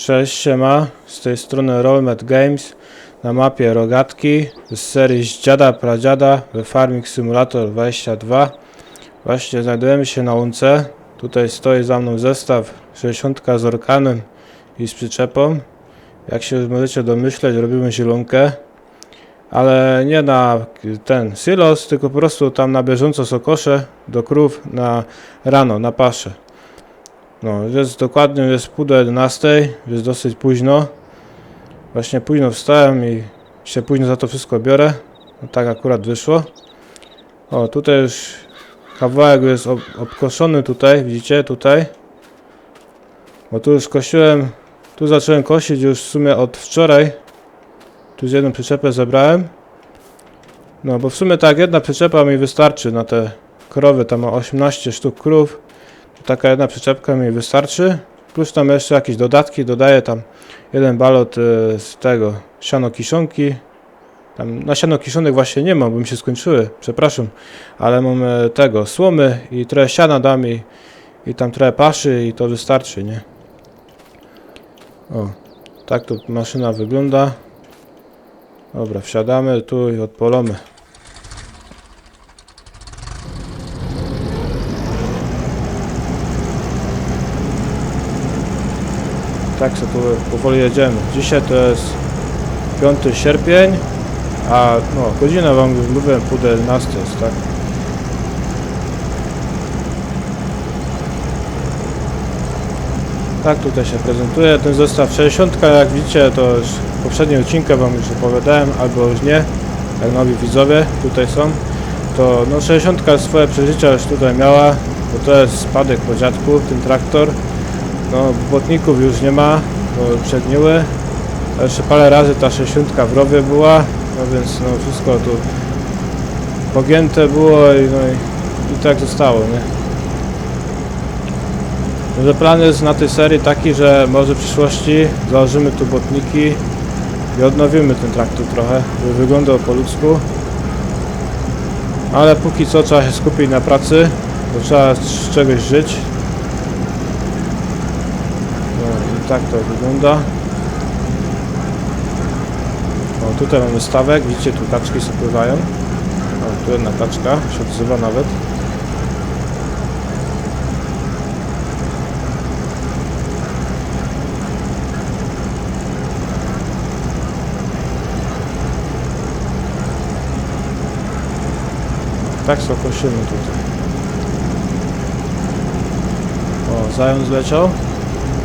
Cześć, siema, z tej strony Rollmet Games na mapie Rogatki z serii z dziada pradziada Farming Simulator 22 Właśnie znajdujemy się na łące, tutaj stoi za mną zestaw 60 z orkanem i z przyczepą. Jak się możecie domyśleć robimy zielonkę ale nie na ten silos, tylko po prostu tam na bieżąco sokosze do krów na rano, na paszę no, jest dokładnie jest pół do 11, jest dosyć późno. Właśnie późno wstałem i się późno za to wszystko biorę. No, tak akurat wyszło. O, tutaj już kawałek jest ob obkoszony tutaj, widzicie, tutaj. Bo tu już kosiłem, tu zacząłem kosić już w sumie od wczoraj. Tu z jedną przyczepę zebrałem. No, bo w sumie tak, jedna przyczepa mi wystarczy na te krowy, tam ma 18 sztuk krów. Taka jedna przyczepka mi wystarczy. Plus tam jeszcze jakieś dodatki dodaję tam jeden balot y, z tego siano kiszonki. Tam na siano kiszonek właśnie nie mam, bo mi się skończyły, przepraszam. Ale mam e, tego słomy i trochę siana dam i, i tam trochę paszy i to wystarczy, nie? O, tak to maszyna wygląda. Dobra, wsiadamy tu i odpolamy. Tak sobie tu powoli jedziemy. Dzisiaj to jest 5 sierpień, a no, godzina wam już mówiłem, pół do 11 jest, tak? Tak tutaj się prezentuje ten zestaw 60, jak widzicie to już w poprzednim odcinku wam już opowiadałem, albo już nie, jak nowi widzowie tutaj są, to no 60 swoje przeżycia już tutaj miała, bo to jest spadek po dziadku, ten traktor, no, błotników już nie ma, bo przegniły. Jeszcze parę razy ta 60 w rowie była, no więc no wszystko tu pogięte było i, no i, i tak zostało, nie? Plan jest na tej serii taki, że może w przyszłości założymy tu błotniki i odnowimy ten traktor trochę, żeby wyglądał po ludzku. Ale póki co trzeba się skupić na pracy, bo trzeba z czegoś żyć. No i tak to wygląda. O, tutaj mamy stawek, widzicie tu kaczki sobie pływają. O, tu jedna kaczka się odzywa nawet. Tak sobie kosimy tutaj. O, zając leciał?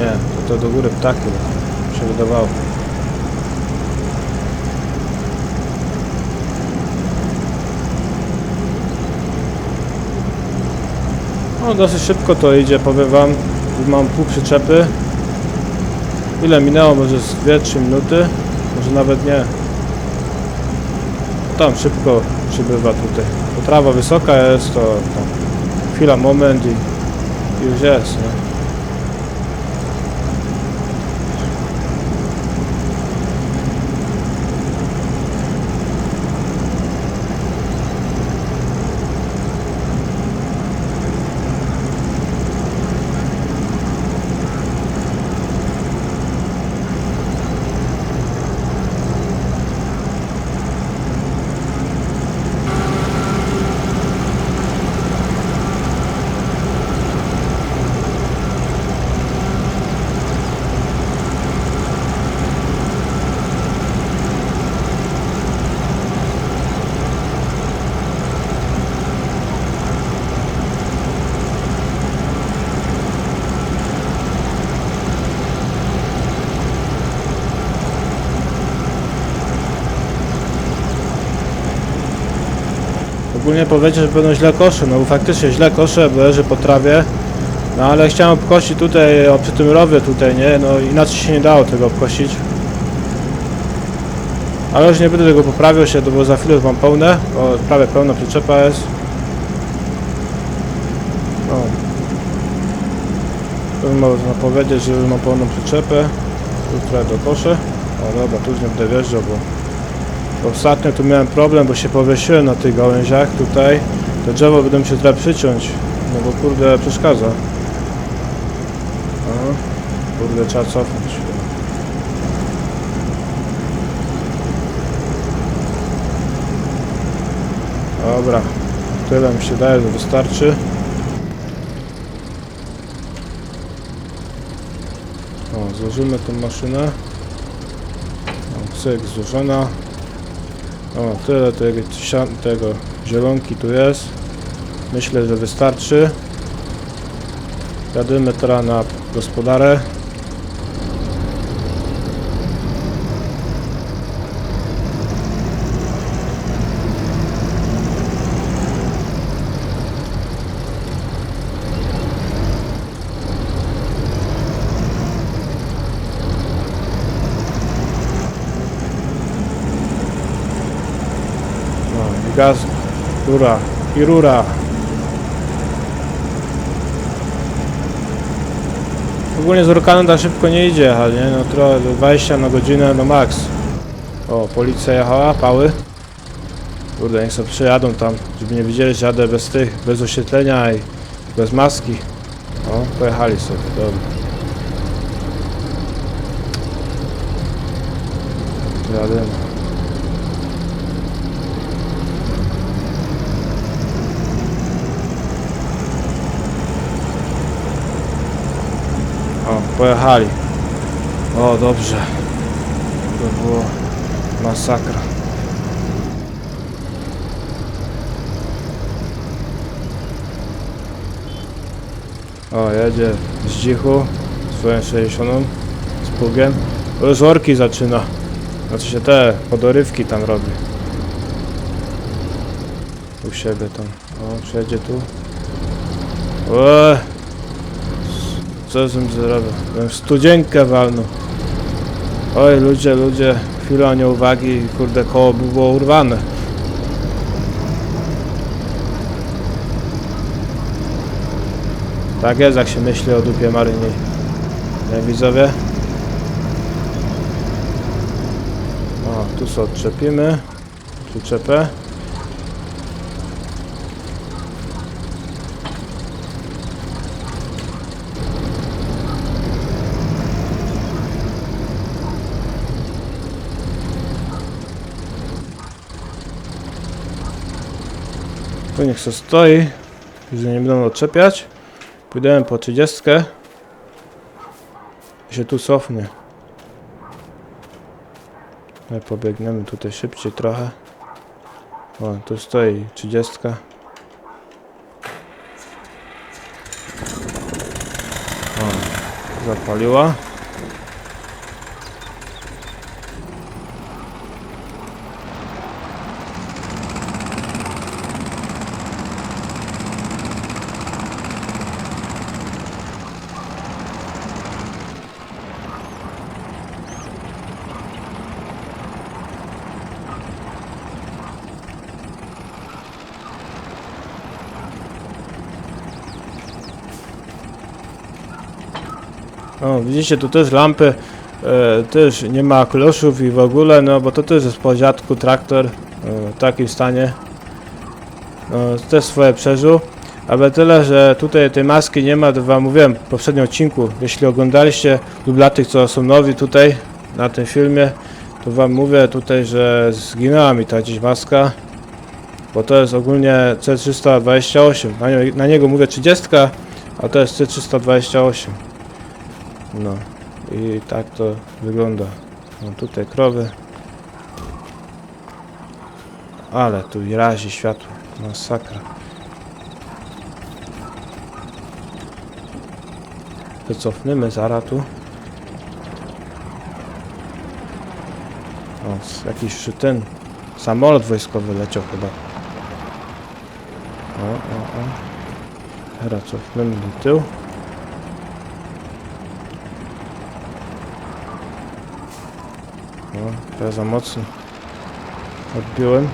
Nie, to, to do góry ptaki mi się wydawało. No dosyć szybko to idzie, powiem wam. Mam pół przyczepy. Ile minęło? Może z 2-3 minuty? Może nawet nie. Tam szybko przybywa tutaj. To trawa wysoka jest, to tam chwila, moment i już jest, nie? Ogólnie powiedzieć, że będą źle kosze, no bo faktycznie źle kosze, bo leży po trawie. No ale chciałem obkosić tutaj, o, przy tym rowie tutaj, nie? No inaczej się nie dało tego obkosić. Ale już nie będę tego poprawiał się, bo za chwilę już mam pełne, o, prawie pełna przyczepa jest. No. Można powiedzieć, że mam pełną przyczepę. Tu trochę do koszy. O dobra, tu już nie będę wjeżdżał, bo bo Ostatnio tu miałem problem, bo się powiesiłem na tych gałęziach tutaj. To drzewo będę musiał teraz przyciąć, no bo kurde przeszkadza. Aha. Kurde, trzeba cofnąć. Dobra, tyle mi się daje, że wystarczy. O, złożymy tą maszynę. Cyk, złożona. O, tyle tego, tego zielonki tu jest. Myślę, że wystarczy. Jadymy teraz na gospodarę. No i gaz, rura i rura. Ogólnie z Urkanem szybko nie idzie jechać, nie? No trochę 20 na godzinę no max. O, policja jechała, pały. Kurde, niech sobie przyjadą tam, żeby nie widzieli, że jadę bez tych, bez oświetlenia i bez maski. O, pojechali sobie, dobra. Jadę. O, pojechali. O, dobrze. To było masakra. O, jedzie z dzichu swoją 60 z pługiem. Już orki zaczyna. Znaczy się te podorywki tam robi. U siebie tam. O, przyjedzie tu. Eee. Co z tym zrobię? Bym studzienkę walnął. Oj, ludzie, ludzie, chwila nieuwagi i kurde koło by było urwane. Tak jest, jak się myśli o dupie Maryni. Nie, widzowie? O, tu sobie odczepimy. Tu Tu niech se stoi, że nie będą odczepiać. Pójdziemy po 30 i się tu cofnie. No, pobiegniemy tutaj szybciej trochę. O, tu stoi 30. O, zapaliła. O, widzicie, tu też lampy, e, też nie ma kloszów i w ogóle, no bo to też jest po dziadku traktor e, w takim stanie. No, też swoje przeżył. Ale tyle, że tutaj tej maski nie ma, to wam mówiłem w poprzednim odcinku. Jeśli oglądaliście lub dla tych, co są nowi tutaj na tym filmie, to wam mówię tutaj, że zginęła mi ta gdzieś maska. Bo to jest ogólnie C328. Na, nie, na niego mówię 30, a to jest C328. No i tak to wygląda. No tutaj krowy. Ale tu razi światło. Masakra. Wycofnymy zaraz tu. O, jakiś ten samolot wojskowy leciał chyba. O, o, o. Teraz cofnemy do tyłu. No, teraz za mocno odbiłem.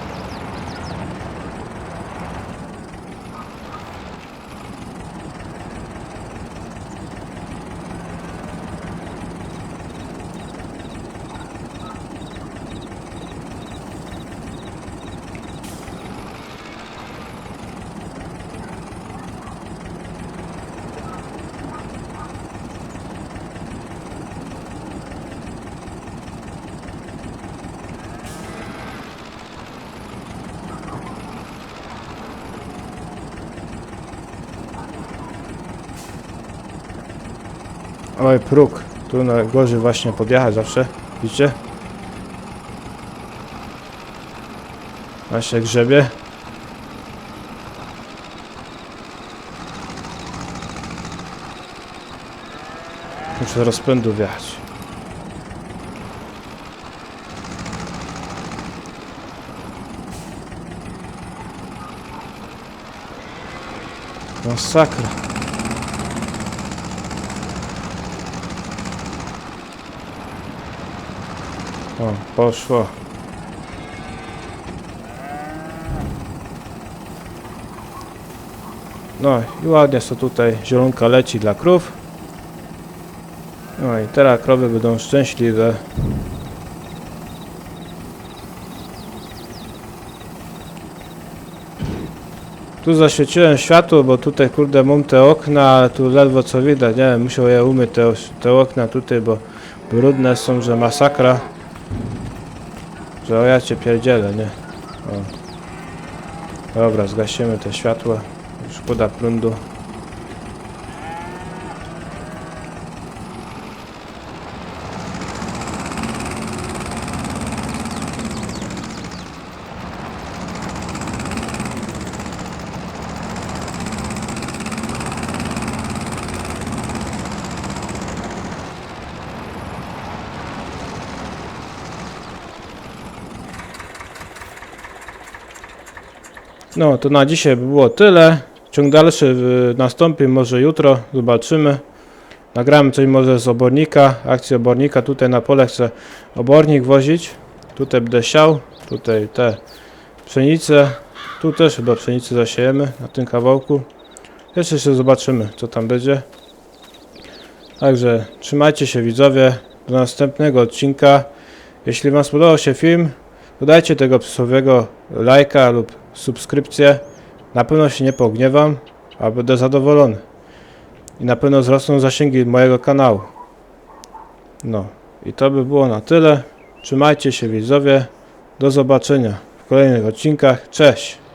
Oj, próg. Tu najgorzej właśnie podjechać zawsze. Widzicie? Właśnie grzebie. Muszę rozpędu wjechać. Masakra. O, poszło. No i ładnie co tutaj zielonka leci dla krów. No i teraz krowy będą szczęśliwe. Tu zaświeciłem światło, bo tutaj kurde mam te okna, tu ledwo co widać, nie wiem, musiał je umyć te, te okna tutaj, bo brudne są, że masakra. Że o ja cię pierdzielę, nie? O. Dobra, zgasimy te światła. Szkoda prądu. No, to na dzisiaj by było tyle. Ciąg dalszy nastąpi może jutro, zobaczymy. Nagramy coś może z obornika, akcji obornika. Tutaj na pole chcę obornik wozić. Tutaj będę siał, tutaj te pszenice. Tu też chyba pszenicy zasiejemy na tym kawałku. Jeszcze się zobaczymy, co tam będzie. Także trzymajcie się widzowie. Do następnego odcinka. Jeśli Wam spodobał się film, dodajcie tego psowego lajka lub subskrypcję. Na pewno się nie pogniewam, a będę zadowolony. I na pewno wzrosną zasięgi mojego kanału. No i to by było na tyle. Trzymajcie się widzowie. Do zobaczenia w kolejnych odcinkach. Cześć!